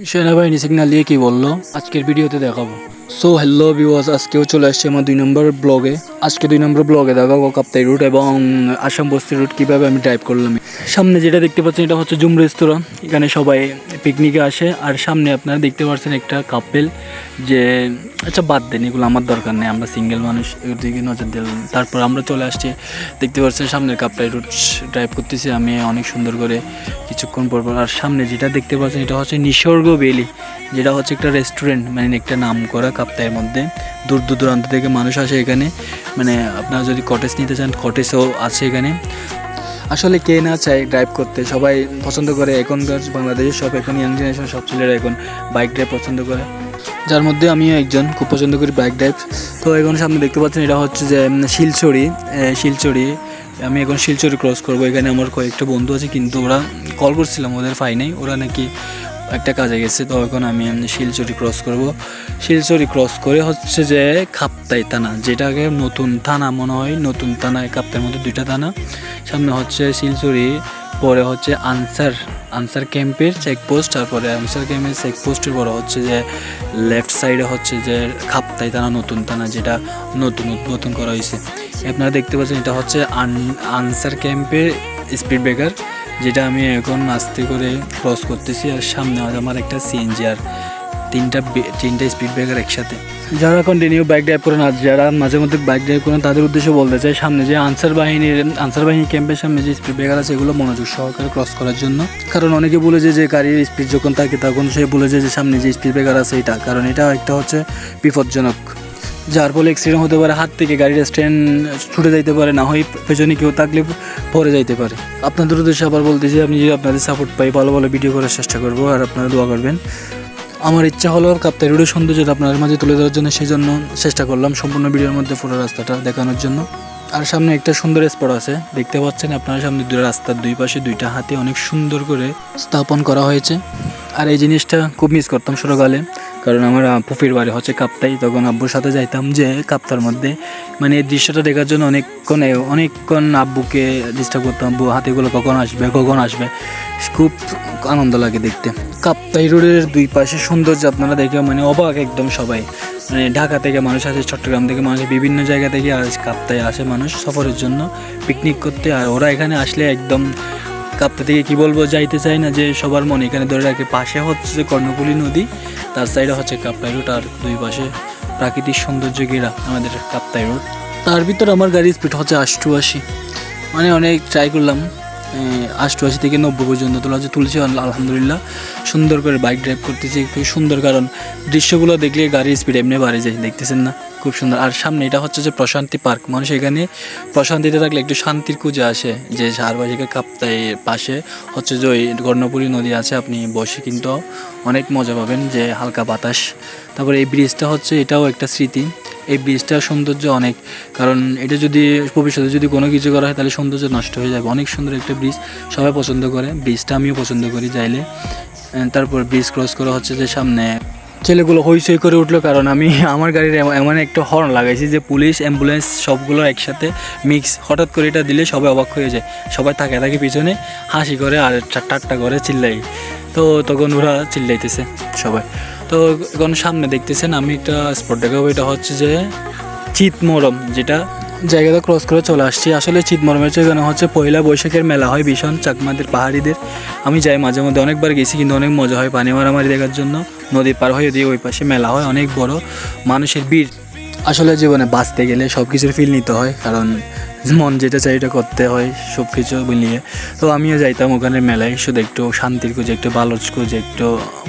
সেনাবাহিনী সিগনাল দিয়ে কি বলল? আজকের ভিডিওতে দেখাবো। সো হ্যালো ভিউয়ার্স আজকেও চলে আসছে আমার দুই নম্বর ব্লগে আজকে দুই নম্বর ব্লগে দেখাবো কাপ্তাই রুট এবং আসাম বস্তি রুট কীভাবে আমি ড্রাইভ করলাম। সামনে যেটা দেখতে পাচ্ছেন, এটা হচ্ছে জুম রেস্তোরাঁ এখানে সবাই পিকনিকে আসে। আর সামনে আপনারা দেখতে পাচ্ছেন একটা কাপেল যে আচ্ছা বাদ দেন, এগুলো আমার দরকার নেই, আমরা সিঙ্গেল মানুষ এর দিকে নজর দিলাম তারপর আমরা চলে আসছি, দেখতে পাচ্ছেন সামনের কাপটাই রুট ড্রাইভ করতেছি আমি অনেক সুন্দর করে। কিছুক্ষণ পর পর, আর সামনে যেটা দেখতে পাচ্ছেন, এটা হচ্ছে নিসর্গ বেলি, যেটা হচ্ছে একটা রেস্টুরেন্ট মানে একটা নাম করা কাপ্তায়ের মধ্যে। দূর দূর দূরান্ত থেকে মানুষ আসে এখানে। মানে আপনারা যদি কটেজ নিতে চান কটেজও আছে এখানে। আসলে কে না চায় ড্রাইভ করতে, সবাই পছন্দ করে। এখনকার বাংলাদেশের সব এখন ইয়াং জেনারেশন সব ছেলেরা এখন বাইক ড্রাইভ পছন্দ করে। যার মধ্যে আমিও একজন খুব পছন্দ করি বাইক ড্রাইভ তো এখন সামনে দেখতে পাচ্ছেন, এটা হচ্ছে যে শিলচড়ি শিলচড়ি আমি এখন শিলচরি ক্রস করব। এখানে আমার কয়েকটা বন্ধু আছে, কিন্তু ওরা কল করছিলাম, ওদের পাই নাই। ওরা নাকি একটা কাজে গেছে, তো এখন আমি এমনি শিলচরি ক্রস করব। শিলচরি ক্রস করে হচ্ছে যে খাপ্তাই থানা, যেটাকে নতুন থানা মনে হয়, নতুন থানায় কাপ্তার মধ্যে দুইটা থানা। সামনে হচ্ছে শিলচরি, পরে হচ্ছে আনসার আনসার ক্যাম্পের চেকপোস্ট তারপরে আনসার ক্যাম্পের চেকপোস্টের পরে হচ্ছে যে লেফট সাইডে হচ্ছে যে খাপ্তাই থানা, নতুন থানা, যেটা নতুন উদ্বোধন করা হয়েছে। আপনারা দেখতে পাচ্ছেন, এটা হচ্ছে আন- আনসার ক্যাম্পের স্পিড ব্রেকার যেটা আমি এখন আস্তে করে ক্রস করতেছি আর সামনে আমার একটা সিএনজি আর তিনটা তিনটা স্পিড ব্রেকার একসাথে। যারা কন্টিনিউ বাইক ড্রাইভ করেন আর যারা মাঝে মধ্যে বাইক ড্রাইভ করেন তাদের উদ্দেশ্যে বলতে চাই, সামনে যে আনসার বাহিনীর, আনসার বাহিনী ক্যাম্পের সামনে যে স্পিড ব্রেকার আছে, এগুলো মনোযোগ সহকারে ক্রস করার জন্য। কারণ অনেকে বলে যে যে গাড়ির স্পিড যখন থাকে তখন সে বলে যে সামনে যে স্পিড ব্রেকার আছে, এটা। কারণ এটা একটা হচ্ছে বিপজ্জনক। যার ফলে অ্যাক্সিডেন্ট হতে পারে, হাত থেকে গাড়ির স্ট্যান্ড ছুটে যাইতে পারে, না হয় পেছনে কেউ থাকলে পরে যাইতে পারে। আপনাদের উদ্দেশ্যে আবার বলতে বলতেছি আপনি যদি আপনাদের সাপোর্ট পাই ভালো ভালো ভিডিও করার চেষ্টা করব, আর আপনারা দোয়া করবেন। আমার ইচ্ছা হলো কাপ্তাই রোডের সৌন্দর্যটা আপনাদের মাঝে তুলে ধরার জন্য সেই জন্য চেষ্টা করলাম সম্পূর্ণ ভিডিওর মধ্যে পুরো রাস্তাটা দেখানোর জন্য। আর সামনে একটা সুন্দর স্পট আছে, দেখতে পাচ্ছেন আপনার সামনে দুটো রাস্তার দুই পাশে দুইটা হাতে অনেক সুন্দর করে স্থাপন করা হয়েছে। আর এই জিনিসটা খুব মিস করতাম ছোটোকালে। কারণ আমার ফুফির বাড়ি হচ্ছে কাপ্তাই, তখন আব্বুর সাথে যাইতাম যে কাপ্তার মধ্যে। মানে এই দৃশ্যটা দেখার জন্য অনেকক্ষণ অনেকক্ষণ আব্বুকে ডিস্টার্ব করতাম, আব্বু, হাতিগুলো কখন আসবে? কখন আসবে? খুব আনন্দ লাগে দেখতে। কাপ্তাই রোডের দুই পাশে সৌন্দর্য আপনারা দেখে মানে অবাক একদম সবাই। মানে ঢাকা থেকে মানুষ আসে, চট্টগ্রাম থেকে মানুষ বিভিন্ন জায়গা থেকে আজ কাপ্তায় আসে মানুষ সফরের জন্য পিকনিক করতে। আর ওরা এখানে আসলে একদম কাপ্তা থেকে কি বলব, যাইতে চাই না যে সবার মনে এখানে ধরে রাখে। পাশে হচ্ছে কর্ণকুলি নদী, তার সাইডে হচ্ছে কাপ্তাই রোড আর দুই পাশে প্রাকৃতিক সৌন্দর্য ঘেরা আমাদের কাপ্তাই রোড তার ভিতর আমার গাড়ির স্পিড হচ্ছে আষ্টু আশি মানে অনেক ট্রাই করলাম আষ্টআশি থেকে নব্বই পর্যন্ত তোলা হচ্ছে, তুলছি আলহামদুলিল্লাহ। সুন্দর করে বাইক ড্রাইভ করতেছি খুব সুন্দর কারণ দৃশ্যগুলো দেখলে গাড়ির স্পিড এমনি বাড়ে যায় দেখতেছেন না? খুব সুন্দর। আর সামনে এটা হচ্ছে যে প্রশান্তি পার্ক। মানুষ এখানে প্রশান্তিতে থাকলে একটু শান্তির খুঁজে আসে। যে ঝাড়বাজিকে কাপ্তায় পাশে হচ্ছে যে ওই কর্ণপুরী নদী আছে আপনি বসে কিন্তু অনেক মজা পাবেন যে হালকা বাতাস। তারপরে এই ব্রিজটা হচ্ছে এটাও একটা স্মৃতি। এই ব্রিজটার সৌন্দর্য অনেক। কারণ এটা যদি ভবিষ্যতে যদি কোনো কিছু করা হয় তাহলে সৌন্দর্য নষ্ট হয়ে যাবে। অনেক সুন্দর একটা ব্রিজ সবাই পছন্দ করে। ব্রিজটা আমিও পছন্দ করি যাইলে আহ, তারপর ব্রিজ ক্রস করা হচ্ছে যে সামনে। ছেলেগুলো হইচই করে উঠল কারণ আমি আমার গাড়ির এমন- একটা হর্ন লাগাইছি যে পুলিশ অ্যাম্বুলেন্স সবগুলো একসাথে মিক্স হঠাৎ করে এটা দিলে সবাই অবাক হয়ে যায়। সবাই থাকে থাকে পিছনে, হাসি করে আর টাট্টা করে চিল্লাই তো তখন ওরা চিল্লাইতেছে সবাই। তো এখন সামনে দেখতেছেন আমি একটা স্পট দেখাবো। এটা হচ্ছে যে চিতমরম, যেটা জায়গাটা ক্রস করে চলে আসছি। আসলে চিতমরমের এখানে হচ্ছে পয়লা বৈশাখের মেলা হয় ভীষণ, চাকমাদের পাহাড়িদের। আমি যাই মাঝে মধ্যে অনেকবার গেছি, কিন্তু অনেক মজা হয় পানি মারামারি দেখার জন্য। নদী পার হয়ে দিয়ে ওই পাশে মেলা হয়, অনেক বড়। মানুষের ভিড়। আসলে জীবনে বাঁচতে গেলে সব কিছুর ফিল নিতে হয়, কারণ মন যেটা চাই এটা করতে হয় সব কিছু মিলিয়ে। তো আমিও যাইতাম ওখানে মেলায়, শুধু একটু শান্তির খুঁজে, একটু ভালো খুঁজে, একটু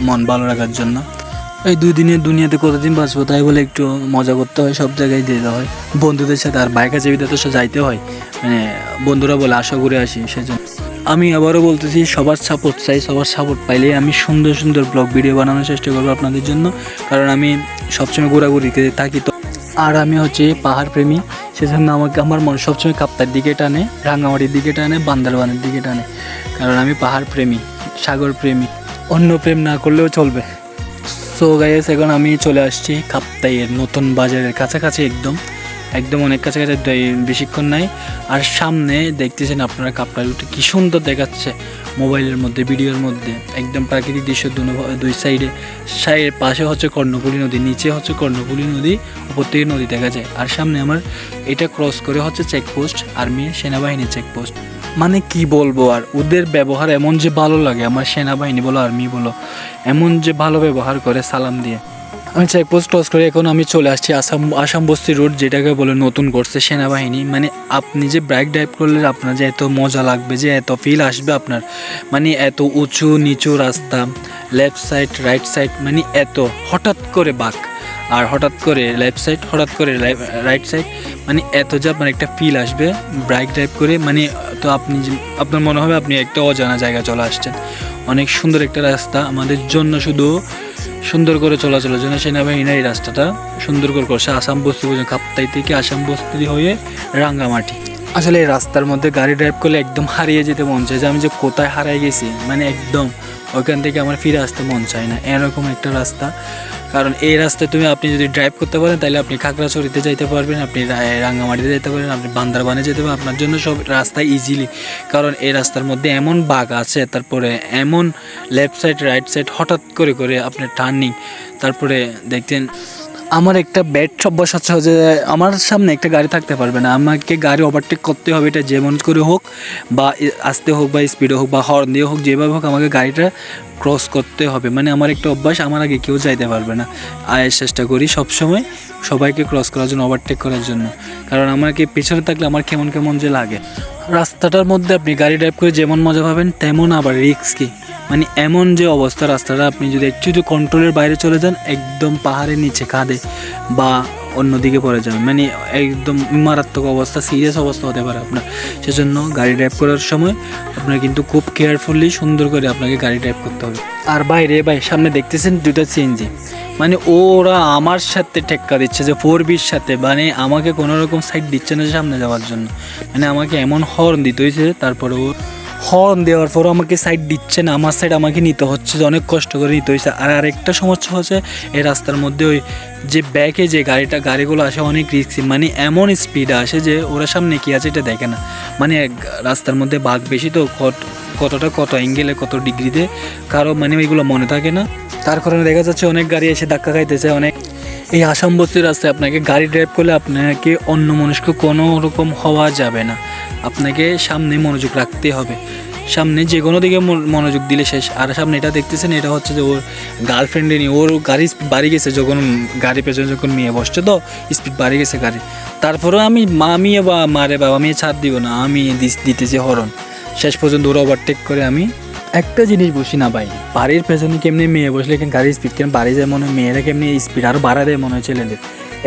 মন ভালো রাখার জন্য। এই দুই দিনের দুনিয়াতে কতদিন বাঁচবো তাই বলে একটু মজা করতে হয়, সব জায়গায় যেতে হয়। বন্ধুদের সাথে আর বাইকা চেবিতে তো সে যাইতে হয়। মানে বন্ধুরা বলে আশা করে আসি সেজন্য। আমি আবারও বলতেছি, সবার সাপোর্ট চাই, সবার সাপোর্ট পাইলে আমি সুন্দর সুন্দর ব্লগ ভিডিও বানানোর চেষ্টা করব আপনাদের জন্য। কারণ আমি সবসময় ঘোরাঘুরিতে থাকি তো। আর আমি হচ্ছে পাহাড় প্রেমী, সেজন্য আমাকে আমার মন সবসময় কাপ্তার দিকে টানে, রাঙামাটির দিকে টানে, বান্দারবানের দিকে টানে। কারণ আমি পাহাড় প্রেমী, সাগর প্রেমী। অন্য প্রেম না করলেও চলবে। সো গাইস এখন আমি চলে আসছি কাপ্তাইয়ের নতুন বাজারের কাছাকাছি একদম। একদম অনেক কাছাকাছি বেশিক্ষণ নাই। আর সামনে দেখতেছেন আপনারা উঠে কি সুন্দর দেখাচ্ছে মোবাইলের মধ্যে, ভিডিওর মধ্যে। একদম প্রাকৃতিক দৃশ্য দুই সাইডে। সাইডের পাশে হচ্ছে কর্ণফুলী নদী, নিচে হচ্ছে কর্ণফুলী নদী, উপর থেকে নদী দেখা যায়। আর সামনে আমার এটা ক্রস করে হচ্ছে চেকপোস্ট আর্মি সেনাবাহিনীর চেকপোস্ট মানে কি বলব আর? ওদের ব্যবহার এমন যে ভালো লাগে, আমার সেনাবাহিনী বলো আর্মি বলো, এমন যে ভালো ব্যবহার করে সালাম দিয়ে। আমি চেকপোস্ট ক্রস করে এখন আমি চলে আসছি আসাম আসাম বস্তি রোড যেটাকে বলে নতুন করছে সেনাবাহিনী। মানে আপনি যে ব্রাইক ড্রাইভ করলে আপনার যে এত মজা লাগবে, যে এত ফিল আসবে আপনার মানে এত উঁচু নিচু রাস্তা লেফট সাইড রাইট সাইড মানে এত, হঠাৎ করে বাঁক। আর হঠাৎ করে লেফট সাইড হঠাৎ করে রাইট সাইড মানে এত যে আপনার একটা ফিল আসবে ব্রাইক ড্রাইভ করে মানে তো আপনি আপনার মনে হবে আপনি একটা অজানা জায়গা চলে আসছেন। অনেক সুন্দর একটা রাস্তা, আমাদের জন্য শুধু সুন্দর করে চলাচলের জন্য সেনাবাহিনী এই রাস্তাটা সুন্দর করে করছে। আসাম বস্তি পর্যন্ত, কাপ্তাই থেকে আসাম বস্তি হয়ে রাঙ্গামাটি। আসলে এই রাস্তার মধ্যে গাড়ি ড্রাইভ করলে একদম হারিয়ে যেতে মন চায় যে আমি যে কোথায় হারিয়ে গেছি মানে একদম ওইখান থেকে আমার ফিরে আসতে মন চায় না। এরকম একটা রাস্তা। কারণ এই রাস্তায় তুমি, আপনি যদি ড্রাইভ করতে পারেন, তাহলে আপনি খাগড়াছড়িতে যাইতে পারবেন, আপনি রাঙ্গামাটিতে যেতে পারেন আপনি বান্দারবানে যেতে পারেন আপনার জন্য সব রাস্তা ইজিলি কারণ এই রাস্তার মধ্যে এমন বাঘ আছে, তারপরে এমন লেফট সাইড রাইট সাইড হঠাৎ করে করে আপনার টার্নিং তারপরে দেখতেন আমার একটা ব্যাড অভ্যাস আছে যে আমার সামনে একটা গাড়ি থাকতে পারবে না। আমাকে গাড়ি ওভারটেক করতে হবে, এটা যেমন করে হোক বা আসতে হোক বা স্পিডে হোক বা হর্ন দিয়ে হোক, যেভাবে হোক আমাকে গাড়িটা ক্রস করতে হবে। মানে আমার একটা অভ্যাস, আমার আগে কেউ যাইতে পারবে না। আয়ের চেষ্টা করি সবসময় সবাইকে ক্রস করার জন্য ওভারটেক করার জন্য। কারণ আমাকে পেছনে থাকলে আমার কেমন কেমন যে লাগে। রাস্তাটার মধ্যে আপনি গাড়ি ড্রাইভ করে যেমন মজা পাবেন, তেমন আবার রিস্ক কি মানে এমন যে অবস্থা রাস্তাটা, আপনি যদি একটু যদি কন্ট্রোলের বাইরে চলে যান, একদম পাহাড়ের নিচে কাঁধে বা অন্যদিকে পড়ে যাবেন মানে একদম মারাত্মক অবস্থা সিরিয়াস অবস্থা হতে পারে আপনার। সেজন্য গাড়ি ড্রাইভ করার সময় আপনার কিন্তু খুব কেয়ারফুলি সুন্দর করে আপনাকে গাড়ি ড্রাইভ করতে হবে। আর বাইরে, ভাই, সামনে দেখতেছেন দুটো সিএনজি মানে ওরা আমার সাথে টেক্কা দিচ্ছে যে ফোর বির সাথে। মানে আমাকে কোনো রকম সাইড দিচ্ছে না সামনে যাওয়ার জন্য। মানে আমাকে এমন হর্ন দিতে হয়েছে তারপরে ও হর্ন দেওয়ার পরও আমাকে সাইড দিচ্ছে না, আমার সাইড আমাকে নিতে হচ্ছে যে অনেক কষ্ট করে নিতে হয়েছে। আর আরেকটা সমস্যা হচ্ছে, এই রাস্তার মধ্যে ওই যে ব্যাকে যে গাড়িটা, গাড়িগুলো আসে অনেক রিস্কি মানে এমন স্পিড আসে যে ওরা সামনে কি আছে এটা দেখে না। মানে রাস্তার মধ্যে বাঘ বেশি তো, কত, কতটা কত অ্যাঙ্গেলে কত ডিগ্রিতে কারও মানে ওইগুলো মনে থাকে না। তার কারণে দেখা যাচ্ছে অনেক গাড়ি এসে ধাক্কা খাইতেছে, অনেক এই আসাম বস্তির রাস্তায় আপনাকে গাড়ি ড্রাইভ করলে আপনাকে অন্য মানুষকে কোনো রকম হওয়া যাবে না। আপনাকে সামনে মনোযোগ রাখতে হবে। সামনে যে কোনো দিকে মনোযোগ দিলে শেষ। আর সামনে এটা দেখতেছেন, এটা হচ্ছে যে ওর গার্লফ্রেন্ডে নিয়ে, ওর গাড়ি বাড়ি গেছে যখন গাড়ি পেছনে যখন মেয়ে বসছে তো স্পিড বাড়ি গেছে গাড়ি। তারপরেও আমি মা বা মারে বাবা, মেয়ে ছাড় দিব না, আমি দিতেছি হরণ। শেষ পর্যন্ত ওরা ওভারটেক করে আমি একটা জিনিস বুঝি না ভাই, বাড়ির পেছনে কেমনি মেয়ে বসলে কেন গাড়ির স্পিড কেন বাড়ি যায় মনে হয়, মেয়েরা কেমনি স্পিড আরও বাড়া দেয় মনে হয় ছেলেদের।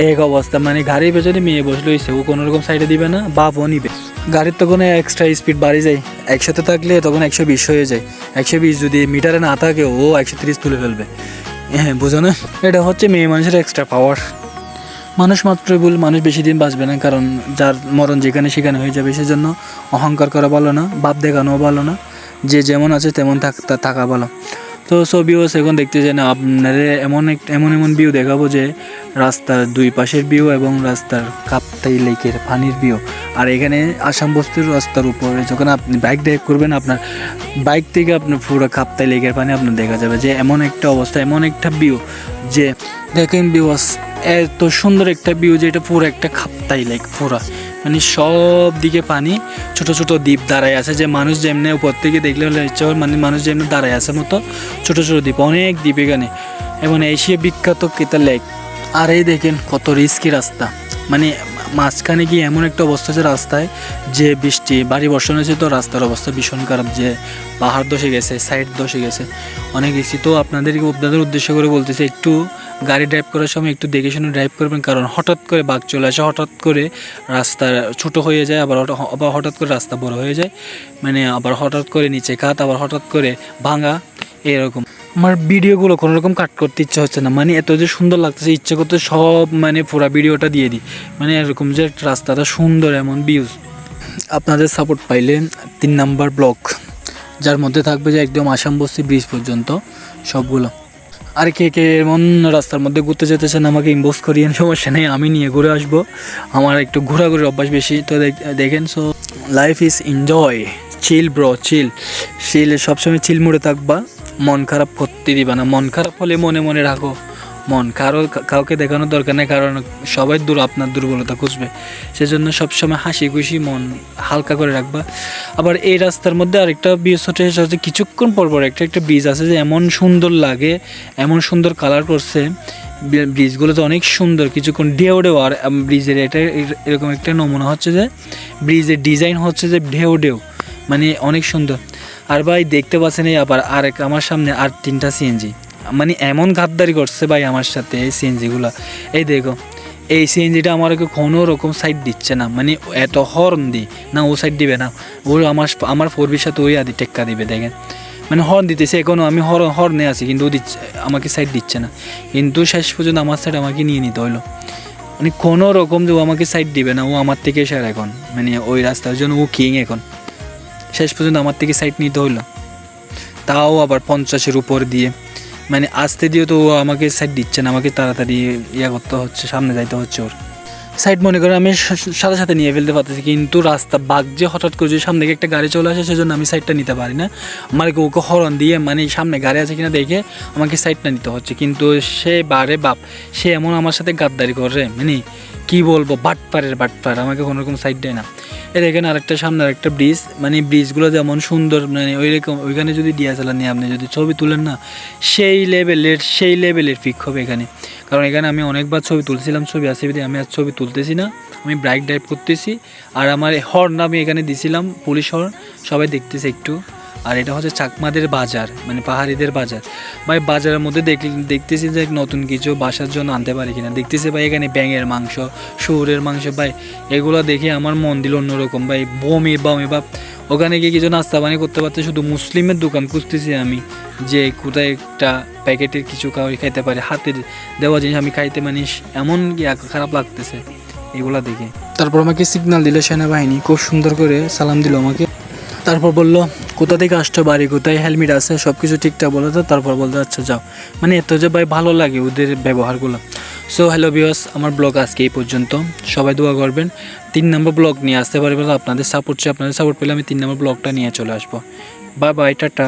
এক অবস্থা মানে গাড়ির পেছনে মেয়ে বসলে হয়েছে ও কোনো রকম সাইডে দিবে না, বাপও নিবে। গাড়ির তখন এক্সট্রা স্পিড বাড়ি যায়। একসাথে থাকলে তখন একশো বিশ হয়ে যায়। একশো বিশ যদি মিটারে না থাকে, ও একশো তিরিশ তুলে ফেলবে। হ্যাঁ বুঝো না? এটা হচ্ছে মেয়ে মানুষের এক্সট্রা পাওয়ার মানুষ মাত্রই ভুল, মানুষ বেশি দিন বাঁচবে না, কারণ যার মরণ যেখানে সেখানে হয়ে যাবে সেজন্য অহংকার করা ভালো না, বাপ দেখানো ভালো না। যে যেমন আছে তেমন থাকা ভালো। তো সব ভিউস এখন না আপনাদের এমন এক এমন এমন ভিউ দেখাবো যে রাস্তার দুই পাশের ভিউ এবং রাস্তার কাপ্তাই লেকের পানির ভিউ আর এখানে আসাম বস্তির রাস্তার উপরে যখন আপনি বাইক দেখ করবেন, আপনার বাইক থেকে আপনার পুরো কাপ্তাই লেকের পানি আপনার দেখা যাবে যে এমন একটা অবস্থা, এমন একটা ভিউ যে দেখেন ভিউস এত সুন্দর একটা ভিউ যে এটা পুরো একটা খাপ্তাই লেক পুরা। মানে সব দিকে পানি, ছোট ছোট দ্বীপ দাঁড়ায় আছে যে মানুষ যেমনি উপর থেকে দেখলে হলে ইচ্ছা মানে মানুষ যেমনি দাঁড়ায় আছে মতো ছোট ছোট দ্বীপ, অনেক দ্বীপ এখানে। এবং এশিয়া বিখ্যাত কেতা লেক আর এই দেখেন কত রিস্কি রাস্তা। মানে মাঝখানে গিয়ে এমন একটা অবস্থা আছে রাস্তায় যে বৃষ্টি, বাড়ি বর্ষণ হয়েছে তো রাস্তার অবস্থা ভীষণ খারাপ যে পাহাড় ধসে গেছে সাইড ধসে গেছে। অনেক রিস্কি তো আপনাদেরকে, আপনাদের উদ্দেশ্য করে বলতেছে, একটু গাড়ি ড্রাইভ করার সময় একটু দেখে শুনে ড্রাইভ করবেন, কারণ হঠাৎ করে বাঘ চলে আসে, হঠাৎ করে রাস্তা ছোট হয়ে যায়, আবার আবার হঠাৎ করে রাস্তা বড় হয়ে যায় মানে আবার হঠাৎ করে নিচে খাত, আবার হঠাৎ করে ভাঙা, এরকম। আমার ভিডিওগুলো কোনো রকম কাট করতে ইচ্ছা হচ্ছে না মানে এত যে সুন্দর লাগতেছে, ইচ্ছে করতে সব মানে পুরো ভিডিওটা দিয়ে দিই। মানে এরকম যে রাস্তাটা সুন্দর, এমন ভিউজ আপনাদের সাপোর্ট পাইলেন তিন নাম্বার ব্লক যার মধ্যে থাকবে যে একদম আসাম বস্তি ব্রিজ পর্যন্ত সবগুলো। আর কে কে এমন রাস্তার মধ্যে ঘুরতে যেতে চান আমাকে ইনবক্স করিয়েন, সমস্যা নেই, আমি নিয়ে ঘুরে আসব। আমার একটু ঘোরাঘুরির অভ্যাস বেশি, তো দেখ- দেখেন so life is enjoy chill bro chill chill সবসময় চিল মুড়ে থাকবা, মন খারাপ করতে দিবা না, মন খারাপ হলে মনে মনে রাখো। মন। কারও কাউকে দেখানোর দরকার নেই, কারণ সবাই দূর, আপনার দুর্বলতা খুঁজবে। সেজন্য সবসময় হাসি খুশি মন হালকা করে রাখবা। আবার এই রাস্তার মধ্যে আরেকটা হচ্ছে, সেটা হচ্ছে কিছুক্ষণ পর পর একটা একটা ব্রিজ আছে যে এমন সুন্দর লাগে, এমন সুন্দর কালার করছে। ব্রি- ব্রিজগুলো তো অনেক সুন্দর, কিছুক্ষণ ঢেউ ঢেউ। আর ব্রিজের এটা এরকম একটা নমুনা হচ্ছে যে ব্রিজের ডিজাইন হচ্ছে যে ঢেউ ঢেউ মানে অনেক সুন্দর। আর ভাই, দেখতে পাচ্ছেন এই আবার আরেক, আমার সামনে আর তিনটা সিএনজি এমন গাদ্দারি করছে ভাই আমার সাথে এই সিএনজিগুলো। এই দেখো, এই সিএনজিটা আমাকে কোনো রকম সাইড দিচ্ছে না। মানে এত হর্ন দি, না ও সাইড দিবে না। ও আমার আমার ফোরবির সাথে ওই আদি টেক্কা দিবে, দেখেন। মানে হর্ন দিতেছে এখনও আমি হর হর্নে আছি, কিন্তু ও দিচ্ছে, আমাকে সাইড দিচ্ছে না। কিন্তু শেষ পর্যন্ত আমার সাইড আমাকে নিয়ে নিতে হলো মানে কোনো রকম যে ও আমাকে সাইড দিবে না, ও আমার থেকে সের এখন। মানে ওই রাস্তার জন্য ও কিং এখন। শেষ পর্যন্ত আমার থেকে সাইড নিতে হলো তাও আবার পঞ্চাশের উপর দিয়ে। মানে আসতে দিয়ে তো আমাকে সাইড দিচ্ছে না, আমাকে তাড়াতাড়ি ইয়া করতে হচ্ছে, সামনে যাইতে হচ্ছে ওর। সাইড মনে করে আমি সাথে সাথে নিয়ে ফেলতে পারতেছি, কিন্তু রাস্তা বাঘ যে হঠাৎ করে যদি সামনে একটা গাড়ি চলে আসে, সেজন্য আমি সাইডটা নিতে পারি না। আমার ওকে হরন দিয়ে মানে সামনে গাড়ি আছে কিনা দেখে আমাকে সাইডটা নিতে হচ্ছে, কিন্তু সে বারে বাপ, সে এমন আমার সাথে গাদ্দারি করে মানে কি বলব, বাটপারের বাটপার, আমাকে কোনো রকম সাইড দেয় না। এর এখানে আরেকটা সামনে আরেকটা ব্রিজ মানে ব্রিজগুলো যেমন সুন্দর মানে ওই রকম ওইখানে যদি ডিএসএলআর নিয়ে আপনি যদি ছবি তুলেন না, সেই লেভেলের সেই লেভেলের পিক হবে এখানে। কারণ এখানে আমি অনেকবার ছবি তুলছিলাম, ছবি আসে আমি আর ছবি তুলতেছি না, আমি ব্রাইক ড্রাইভ করতেছি, আর আমার হর্ন আমি এখানে দিছিলাম পুলিশ হর্ন সবাই দেখতেছে একটু। আর এটা হচ্ছে চাকমাদের বাজার মানে পাহাড়িদের বাজার। ভাই, বাজারের মধ্যে দেখ দেখতেছি যে নতুন কিছু বাসার জন্য আনতে পারি কিনা। দেখতেছি ভাই, এখানে ব্যাঙের মাংস, শুয়োরের মাংস, ভাই, এগুলো দেখে আমার মন দিল অন্যরকম, ভাই, বমি বমি বা ওখানে গিয়ে কিছু নাস্তা পানি করতে পারতে শুধু মুসলিমের দোকান খুঁজতেছি আমি, যে কোথায় একটা প্যাকেটের কিছু খাওয়াই খাইতে পারি। হাতের দেওয়া জিনিস আমি খাইতে মানে এমন কি খারাপ লাগতেছে এগুলা দেখে। তারপর আমাকে সিগন্যাল দিল সেনাবাহিনী, খুব সুন্দর করে সালাম দিল আমাকে। তারপর বলল কোথা থেকে আসছো, বাড়ি কোথায়, হেলমেট আছে সব কিছু ঠিকঠাক বলে তো, তারপর বলতে আচ্ছা যাও। মানে এত যে ভাই ভালো লাগে ওদের ব্যবহারগুলো। সো হ্যালো বিওস আমার ব্লগ আজকে এই পর্যন্ত। সবাই দোয়া করবেন। তিন নম্বর ব্লগ নিয়ে আসতে পারবেন। আপনাদের সাপোর্ট চাই, আপনাদের সাপোর্ট পেলে আমি তিন নম্বর ব্লগটা নিয়ে চলে আসব। Bye bye tata.